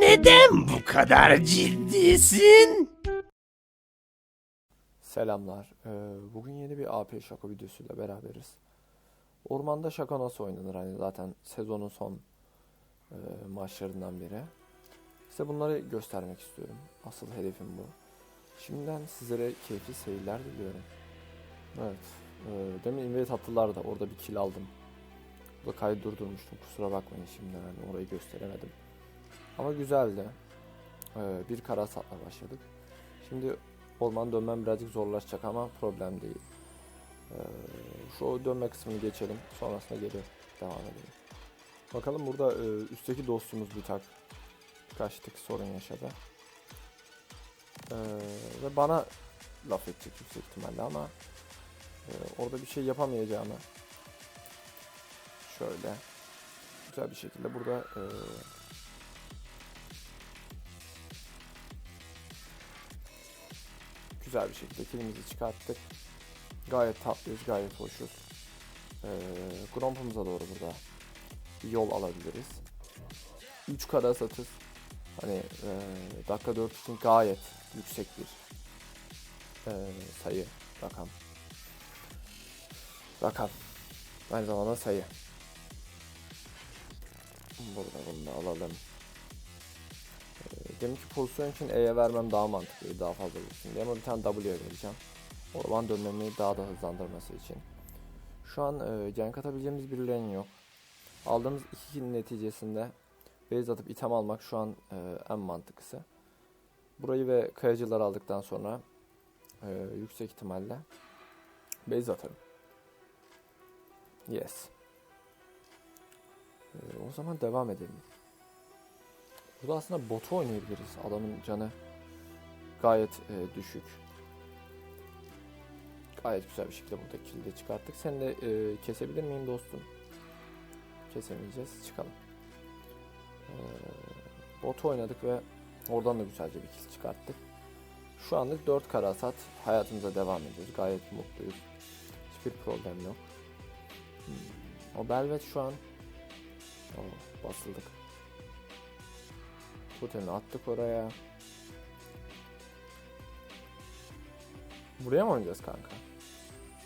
Neden bu kadar ciddisin? Selamlar. Ee, bugün yeni bir AP şaka videosuyla beraberiz. Ormanda şaka nasıl oynanır? Hani zaten sezonun son e, maçlarından biri. Size bunları göstermek istiyorum. Asıl hedefim bu. Şimdiden sizlere keyifli seyirler diliyorum. Evet. E, demin invade attılar da orada bir kill aldım. Burada kaydı durdurmuştum. Kusura bakmayın şimdiden hani orayı gösteremedim. Ama güzeldi. E, bir kara satla başladık. Şimdi Orman dönmem birazcık zorlaşacak ama problem değil. Ee, şu dönme kısmını geçelim. Sonrasında geri devam edelim. Bakalım burada e, üstteki dostumuz bir tak birkaç sorun yaşadı. Ee, ve bana laf edecek yüksek ihtimalle ama e, orada bir şey yapamayacağını şöyle güzel bir şekilde burada e, güzel bir şekilde kilimizi çıkarttık. Gayet tatlıyız, gayet hoşuz. Ee, Gromp'umuza doğru burada bir yol alabiliriz. 3 kara satır. Hani e, dakika 4 için gayet yüksek bir e, sayı, rakam. Rakam. Aynı zamanda sayı. Burada bunu da alalım. Deminki pozisyon için E'ye vermem daha mantıklı, daha fazla vursun diye ama bir tane W'ye vereceğim. Orman dönmemi daha da hızlandırması için. Şu an e, gank atabileceğimiz bir lane yok. Aldığımız iki kill neticesinde base atıp item almak şu an e, en mantıklısı. Burayı ve kayacıları aldıktan sonra e, yüksek ihtimalle base atarım. Yes. E, o zaman devam edelim. Burada aslında botu oynayabiliriz. Adamın canı gayet e, düşük. Gayet güzel bir şekilde burada kill'i de çıkarttık. Seni de e, kesebilir miyim dostum? Kesemeyeceğiz. Çıkalım. E, botu oynadık ve oradan da güzelce bir kill çıkarttık. Şu anlık 4 kara sat. Hayatımıza devam ediyoruz. Gayet mutluyuz. Hiçbir problem yok. Hmm. O Belvet şu an Oo, basıldık. Totemi attık oraya. Buraya mı oynayacağız kanka?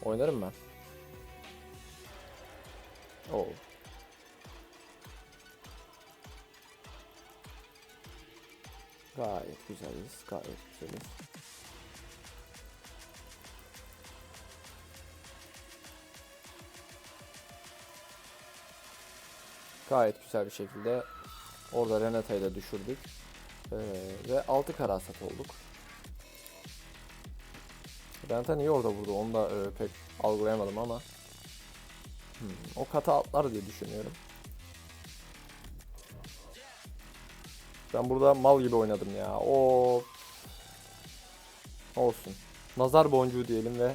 Oynarım ben. Oo. Gayet güzeliz, gayet güzeliz. Gayet güzel bir şekilde orada Renata'yı da düşürdük. Ee, ve 6 karasat olduk. Renata niye orada vurdu onu da e, pek algılayamadım ama hmm, o kata atlar diye düşünüyorum. Ben burada mal gibi oynadım ya. O olsun. Nazar boncuğu diyelim ve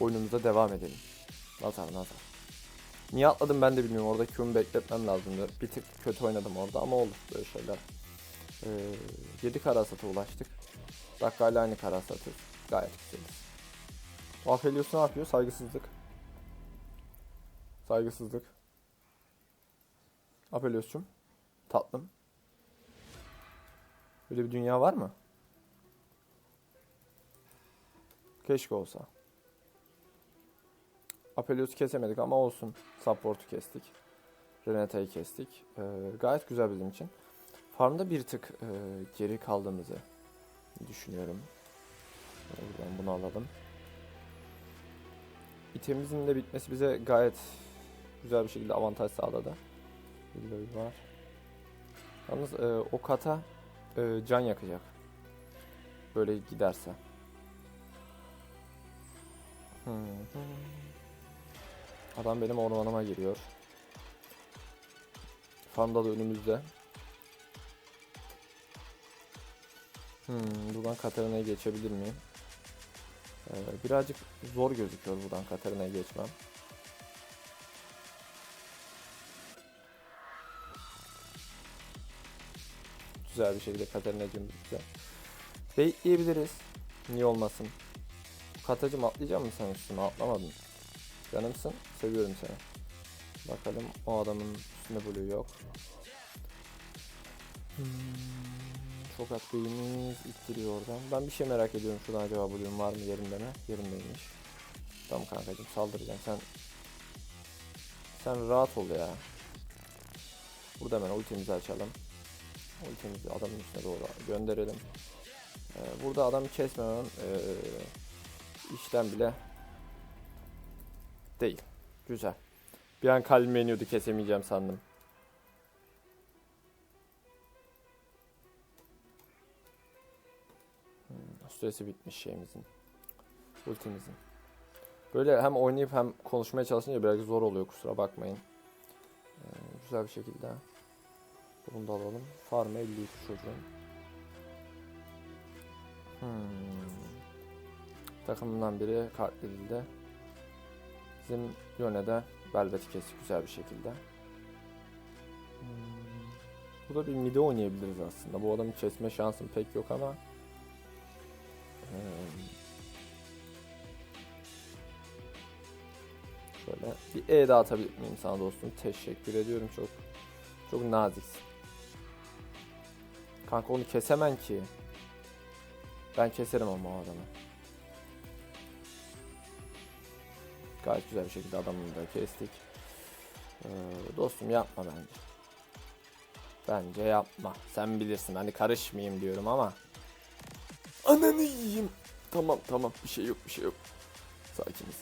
oyunumuza devam edelim. Nazar nazar. Niye atladım ben de bilmiyorum. Orada Q'mu bekletmem lazımdı. Bir tık kötü oynadım orada ama olur böyle şeyler. Ee, 7 karasata ulaştık. Dakika aynı karasatı. Gayet güzeliz. Aphelios ne yapıyor? Saygısızlık. Saygısızlık. Aphelios'cum. Tatlım. Böyle bir dünya var mı? Keşke olsa. Aphelios'u kesemedik ama olsun. Support'u kestik. Renata'yı kestik. Ee, gayet güzel bizim için. Farmda bir tık e, geri kaldığımızı düşünüyorum. Buradan bunu alalım. İtemimizin de bitmesi bize gayet güzel bir şekilde avantaj sağladı. Billoy var. Yalnız e, o kata e, can yakacak. Böyle giderse. Hı. Adam benim ormanıma giriyor. Farmda da önümüzde. Hmm, buradan Katarina'ya geçebilir miyim? Ee, birazcık zor gözüküyor buradan Katarina'ya geçmem. Güzel bir şekilde Katarina'cığım bize. Bekleyebiliriz. Niye olmasın? Katacım atlayacak mısın sen üstüme? Atlamadın. Canımsın. Seviyorum seni. Bakalım o adamın üstünde blue yok. Hmm, Fakat beyimiz ittiriyor oradan. Ben bir şey merak ediyorum. Şuradan acaba bölüm var mı yerinde mi? Yerindeymiş. Tamam kankacığım saldıracağım. Sen sen rahat ol ya. Burada hemen ultimizi açalım. Ultimizi adamın üstüne doğru gönderelim. Ee, burada adamı kesmemem ee, işlem bile değil. Güzel. Bir an kalbime iniyordu kesemeyeceğim sandım. Hmm, süresi bitmiş şeyimizin. Ultimizin. Böyle hem oynayıp hem konuşmaya çalışınca biraz zor oluyor kusura bakmayın. Ee, güzel bir şekilde. Bunu da alalım. Farm 52 çocuğun. Hmm. Takımından biri katledildi. Bizim Yone'de Velvet'i kestik güzel bir şekilde. Hmm. Burada bir mide oynayabiliriz aslında. Bu adamı kesme şansım pek yok ama. Hmm. Şöyle bir E daha atabilir miyim sana dostum? Teşekkür ediyorum çok. Çok naziksin. Kanka onu kesemem ki. Ben keserim ama o adamı. Gayet güzel bir şekilde adamını da kestik. Ee, dostum yapma bence. Bence yapma. Sen bilirsin hani karışmayayım diyorum ama. Ananı yiyeyim. Tamam tamam bir şey yok bir şey yok. Sakiniz.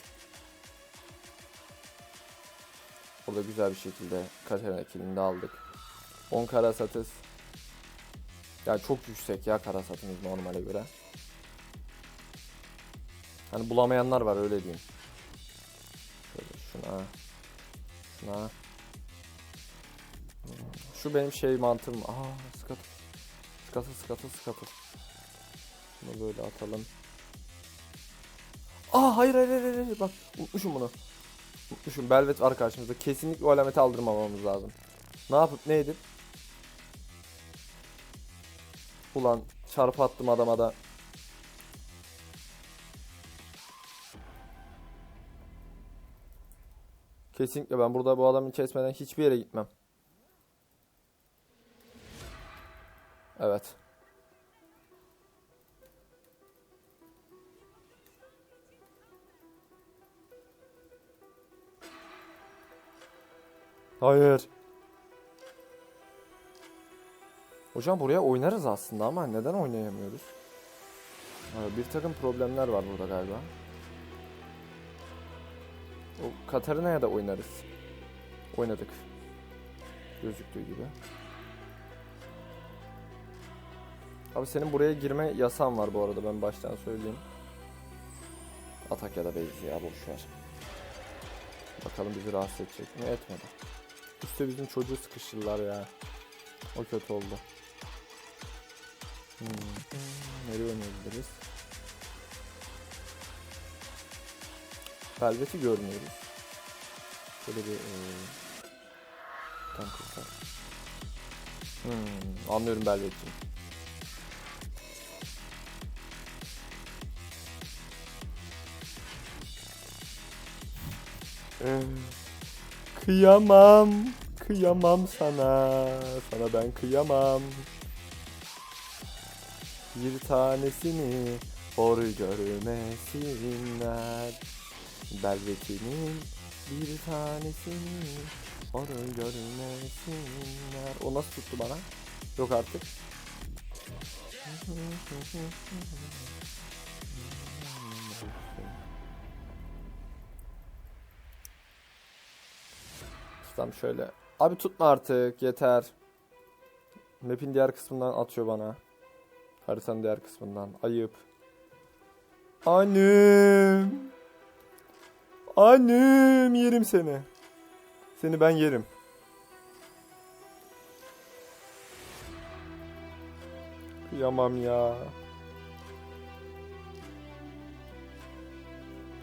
Burada güzel bir şekilde Katerina kilini aldık. 10 kara satız. Ya çok yüksek ya kara satımız normale göre. Hani bulamayanlar var öyle diyeyim. Şuna. Şuna. Şu benim şey mantığım. Aa skatı. Skatı skatı skatı. Bunu böyle atalım. Aa hayır hayır hayır, hayır. bak unutmuşum bunu. Unutmuşum Belvet var karşımızda. Kesinlikle o alameti aldırmamamız lazım. Ne yapıp ne edip Ulan çarpı attım adama da. Kesinlikle ben burada bu adamı kesmeden hiçbir yere gitmem. Evet. Hayır. Hocam buraya oynarız aslında ama neden oynayamıyoruz? Bir takım problemler var burada galiba. O Katarina'ya da oynarız. Oynadık. Gözüktüğü gibi. Abi senin buraya girme yasan var bu arada ben baştan söyleyeyim. Atak ya da base ya boş ver. Bakalım bizi rahatsız edecek mi? Etmedi. İşte bizim çocuğu sıkıştırdılar ya. O kötü oldu. Hmm. Nereye oynayabiliriz? Velvet'i görmüyoruz. Şöyle bir ee... Tam kurtar. Hmm, anlıyorum Velvet'i. Kıyamam. Kıyamam sana. Sana ben kıyamam. Bir tanesini hor görmesinler. Belvetinin bir tanesini hor görmesinler. O nasıl tuttu bana? Yok artık. Tutam şöyle. Abi tutma artık yeter. Map'in diğer kısmından atıyor bana. Haritanın diğer kısmından. Ayıp. Annem. Annem yerim seni. Seni ben yerim. Kıyamam ya.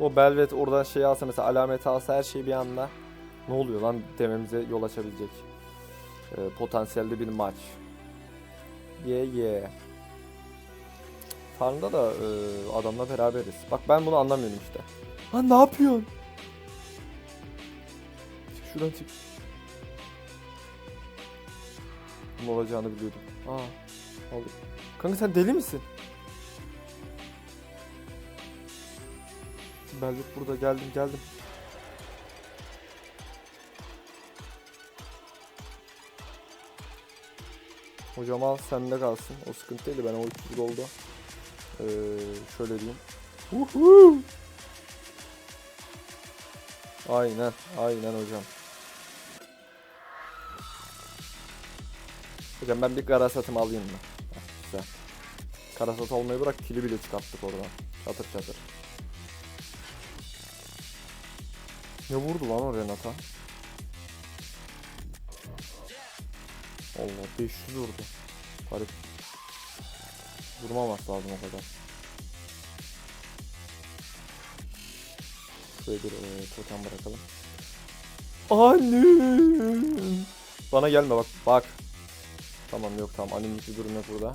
O Belvet oradan şey alsa mesela alameti alsa her şey bir anda ne oluyor lan dememize yol açabilecek e, potansiyelde bir maç. Ye ye. Farmda da e, adamla beraberiz. Bak ben bunu anlamıyorum işte. Lan ne yapıyorsun? Şuradan çık. Bunun olacağını biliyordum. Aa. Aldık. Kanka sen deli misin? Belvet burada geldim geldim. Hocam al sende kalsın. O sıkıntı değil de ben o 300 golda. Ee, şöyle diyeyim. Uhu! Aynen, aynen hocam. Hocam ben bir karasatımı alayım mı? Heh, güzel. Karasat olmayı bırak kili bile çıkarttık oradan. Çatır çatır. Ne vurdu lan o Renata? Allah 500 vurdu. Garip. Vurmaması lazım o kadar. Şuraya bir e, totem bırakalım. Annem. Bana gelme bak bak. Tamam yok tamam animlik bir durum yok burada.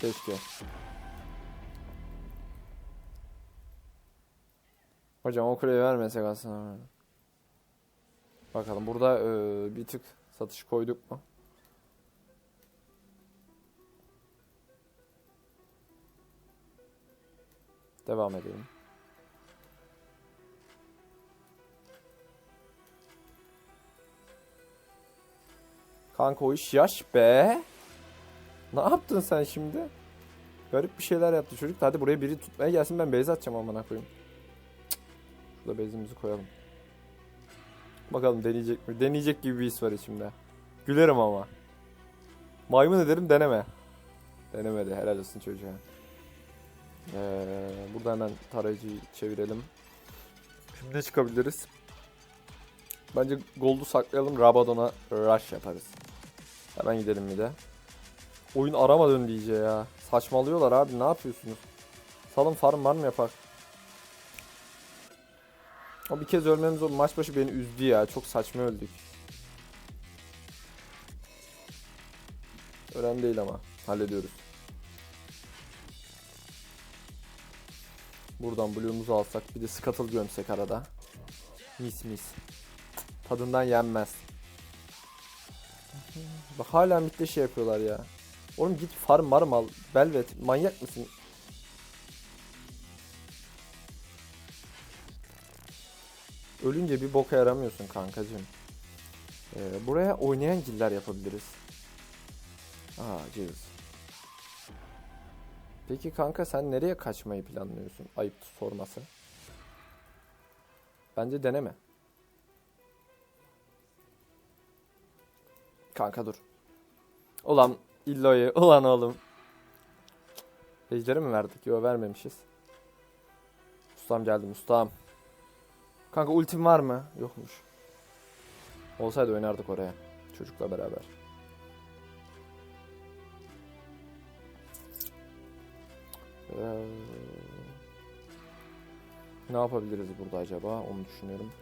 Keşke. Hocam o kuleyi vermesek aslında. Bakalım burada e, bir tık satış koyduk mu? Devam edelim. Kanka o iş yaş be. Ne yaptın sen şimdi? Garip bir şeyler yaptı çocuk. Hadi buraya biri tutmaya gelsin ben base atacağım amına koyayım. Şurada base'imizi koyalım. Bakalım deneyecek mi? Deneyecek gibi bir his var içimde. Gülerim ama. Maymun ederim deneme. Denemedi. Helal olsun çocuğa. Ee, burada hemen tarayıcıyı çevirelim. Şimdi ne çıkabiliriz? Bence Gold'u saklayalım. Rabadon'a rush yaparız. Hemen gidelim bir de. Oyun arama döndü iyice ya. Saçmalıyorlar abi. Ne yapıyorsunuz? Salın farm var mı yapak? O bir kez ölmemiz o maç başı beni üzdü ya. Çok saçma öldük. Önemli değil ama. Hallediyoruz. Buradan Blue'umuzu alsak. Bir de Scuttle gömsek arada. Mis mis. Tadından yenmez. Bak hala midde şey yapıyorlar ya. Oğlum git farm marm al. Belvet manyak mısın? Ölünce bir boka yaramıyorsun kankacığım. Ee, buraya oynayan giller yapabiliriz. Aa Jesus. Peki kanka sen nereye kaçmayı planlıyorsun? Ayıp sorması. Bence deneme. Kanka dur. Ulan illoyu. Ulan oğlum. Ejderi mi verdik? Yok vermemişiz. Ustam geldim ustam. Kanka ultim var mı? Yokmuş. Olsaydı oynardık oraya. Çocukla beraber. Ee, ne yapabiliriz burada acaba? Onu düşünüyorum.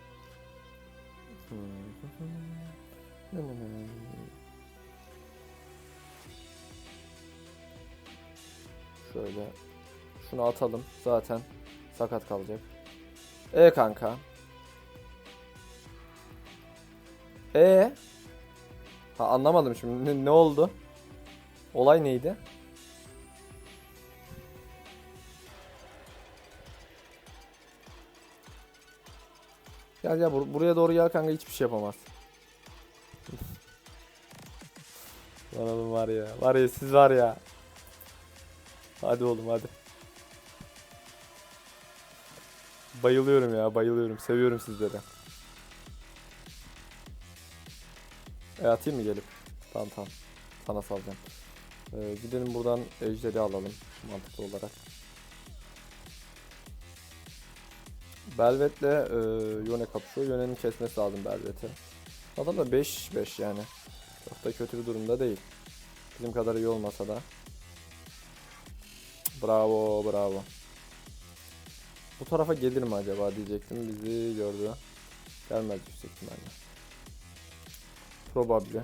Şöyle. Şunu atalım. Zaten sakat kalacak. E kanka. E Ha anlamadım şimdi. Ne, ne oldu? Olay neydi? Gel gel bur- buraya doğru gel kanka hiçbir şey yapamaz. Lan oğlum var ya. Var ya siz var ya. Hadi oğlum hadi. Bayılıyorum ya bayılıyorum. Seviyorum sizleri. E atayım mı gelip? Tamam tamam. Sana salacağım. Ee, gidelim buradan ejderi alalım. Mantıklı olarak. Belvet'le e, Yone kapışıyor. Yone'nin kesmesi lazım Belvet'i. Adam da 5-5 yani. Çok da kötü bir durumda değil. Bizim kadar iyi olmasa da. Bravo bravo. Bu tarafa gelir mi acaba diyecektim. Bizi gördü. Gelmez yüksek ihtimalle. Probably.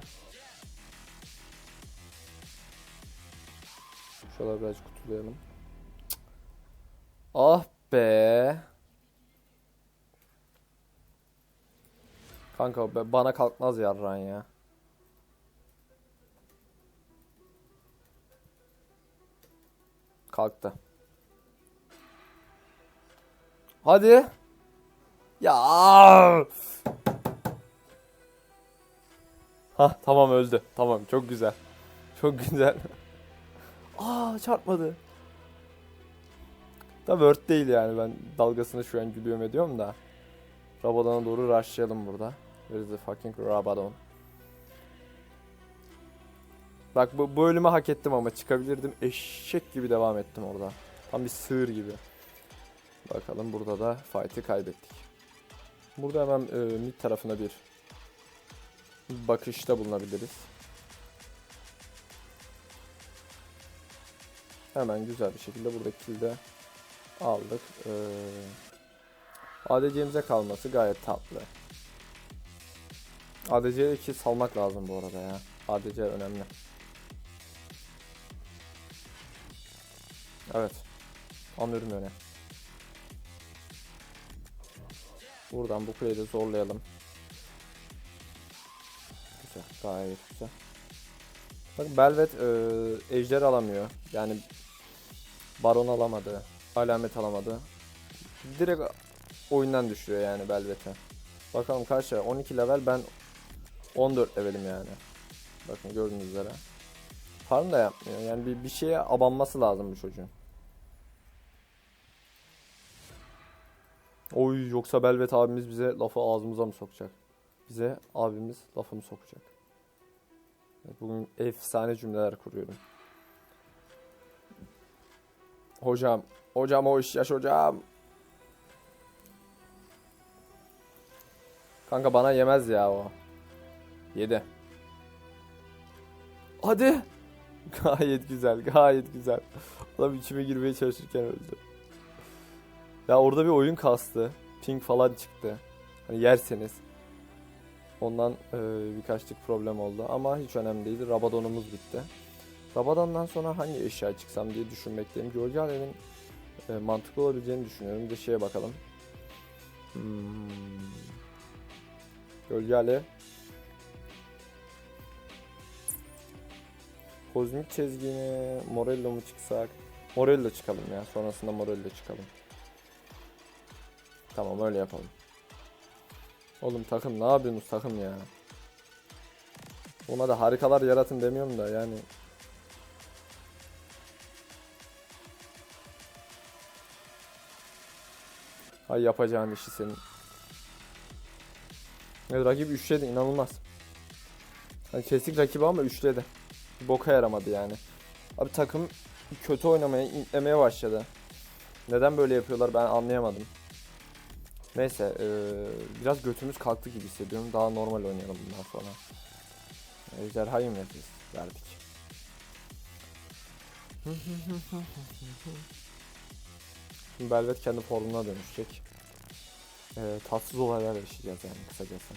Şöyle biraz kutulayalım. Ah be. Kanka bana kalkmaz yarran ya. Kalktı. Hadi. Ya. Ha tamam öldü. Tamam çok güzel. Çok güzel. Aa çarpmadı. Da Word değil yani ben dalgasını şu an gülüyorum ediyorum da. Rabadon'a doğru rushlayalım burada. Where is the fucking Rabadon? Bak bu, bu ölümü hak ettim ama çıkabilirdim. Eşek gibi devam ettim orada. Tam bir sığır gibi. Bakalım burada da fight'i kaybettik. Burada hemen e, mid tarafına bir bakışta bulunabiliriz. Hemen güzel bir şekilde buradaki kill'i de aldık. Ee, ADC'mize kalması gayet tatlı. ADC'ye kill salmak lazım bu arada ya. ADC önemli. Evet. Anlıyorum öne. Buradan bu kuleyi de zorlayalım. Güzel. Gayet güzel. Bak Belvet e, ejder alamıyor. Yani baron alamadı. Alamet alamadı. Direkt oyundan düşüyor yani Belvet'e. Bakalım kaç level? 12 level ben 14 levelim yani. Bakın gördüğünüz üzere. Farm da yapmıyor. Yani bir, bir şeye abanması lazım bu çocuğun. Oy yoksa Belvet abimiz bize lafı ağzımıza mı sokacak? Bize abimiz lafı mı sokacak? Bugün efsane cümleler kuruyorum. Hocam, hocam hoş yaş hocam. Kanka bana yemez ya o. Yedi. Hadi. Gayet güzel, gayet güzel. Adam içime girmeye çalışırken öldü. Ya orada bir oyun kastı. Ping falan çıktı. Hani yerseniz. Ondan e, birkaçlık problem oldu ama hiç önemli değil. Rabadon'umuz bitti. Rabadon'dan sonra hangi eşya çıksam diye düşünmekteyim. Alev'in e, mantıklı olabileceğini düşünüyorum. Bir de şeye bakalım. Hmm. Gölge Alev. Kozmik çizgini Morello mu çıksak? Morello çıkalım ya. Sonrasında Morello çıkalım. Tamam öyle yapalım. Oğlum takım ne yapıyorsunuz takım ya? Ona da harikalar yaratın demiyorum da yani. Hay yapacağın işi senin. Evet, rakip üçledi inanılmaz. Hani kesik rakibi ama üçledi. Bir boka yaramadı yani. Abi takım kötü oynamaya, intlemeye başladı. Neden böyle yapıyorlar ben anlayamadım. Neyse eee, biraz götümüz kalktı gibi hissediyorum. Daha normal oynayalım bundan sonra. Ejderhayı mı yapacağız? Verdik. Şimdi Belvet kendi formuna dönüşecek. Eee tatsız olaylar yaşayacağız yani kısacası.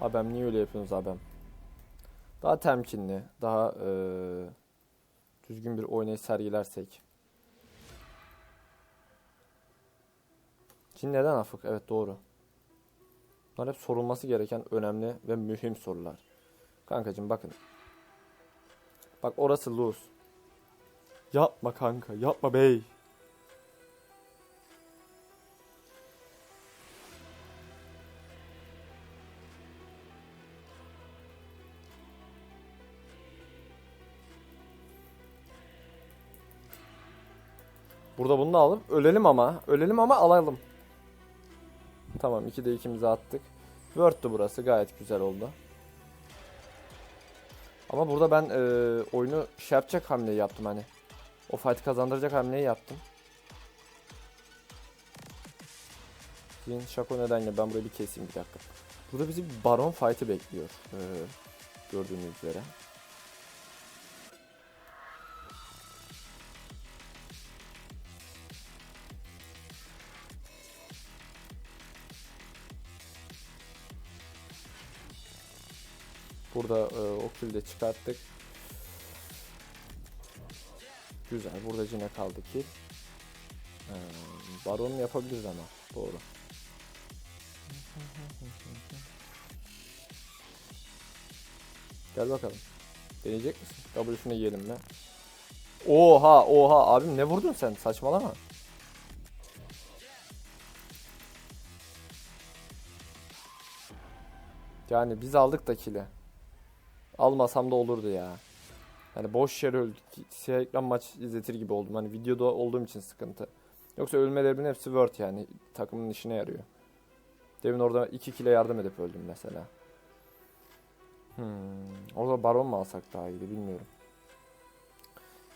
Abem niye öyle yapıyorsunuz abem? Daha temkinli, daha eee, düzgün bir oynayış sergilersek. Çin neden afık? Evet doğru. Bunlar hep sorulması gereken önemli ve mühim sorular. Kankacım bakın. Bak orası lose. Yapma kanka, yapma bey. Burada bunu da alıp ölelim ama. Ölelim ama alalım. Tamam 2'de 2'mizi attık. Word'tu burası gayet güzel oldu. Ama burada ben e, oyunu şey yapacak hamleyi yaptım hani. O fight kazandıracak hamleyi yaptım. Jin Shaco neden ya? Ben burayı bir keseyim bir dakika. Burada bizi baron fight'ı bekliyor. E, gördüğünüz üzere. Burada e, o kill'i de çıkarttık. Güzel. Burada yine kaldı kill. Ee, Baron yapabiliriz ama. Doğru. Gel bakalım. Deneyecek misin? W'sunu yiyelim mi? Oha oha abim ne vurdun sen? Saçmalama. Yani biz aldık da kili. Almasam da olurdu ya. Hani boş yere öldük. Siyah ekran maç izletir gibi oldum. Hani videoda olduğum için sıkıntı. Yoksa ölmelerimin hepsi word yani. Takımın işine yarıyor. Demin orada 2 kile yardım edip öldüm mesela. Hmm. Orada baron mu alsak daha iyiydi bilmiyorum.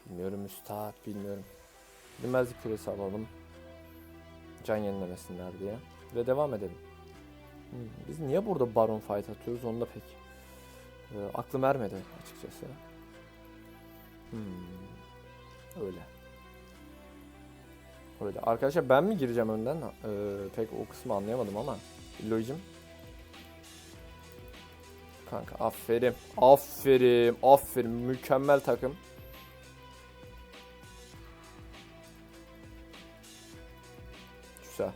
Bilmiyorum üstad bilmiyorum. Bilmezlik küresi alalım. Can yenilemesinler diye. Ve devam edelim. Hmm, Biz niye burada baron fight atıyoruz onu da pek e, aklım ermedi açıkçası. Hmm, öyle. Öyle. Arkadaşlar ben mi gireceğim önden? Ee, pek o kısmı anlayamadım ama. Loicim. Kanka aferin. Aferin. Aferin. Mükemmel takım. Güzel.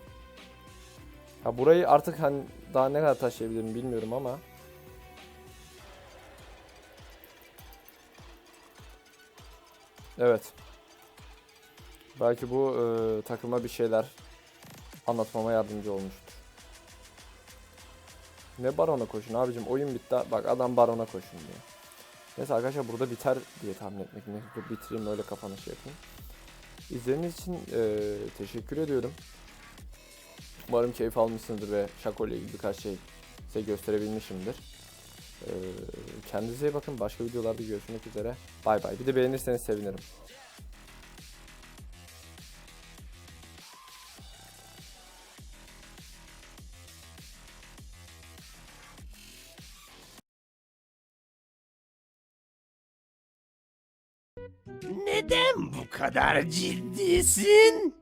Ya burayı artık hani daha ne kadar taşıyabilirim bilmiyorum ama. Evet. Belki bu e, takıma bir şeyler anlatmama yardımcı olmuştur. Ne barona koşun abicim oyun bitti. Bak adam barona koşun diyor. Neyse arkadaşlar burada biter diye tahmin etmek. Neyse bitireyim öyle kapanış yapayım. İzlediğiniz için e, teşekkür ediyorum. Umarım keyif almışsınızdır ve Şako ile ilgili birkaç şey size gösterebilmişimdir. E, kendinize iyi bakın. Başka videolarda görüşmek üzere. Bay bay. Bir de beğenirseniz sevinirim. Neden bu kadar ciddisin?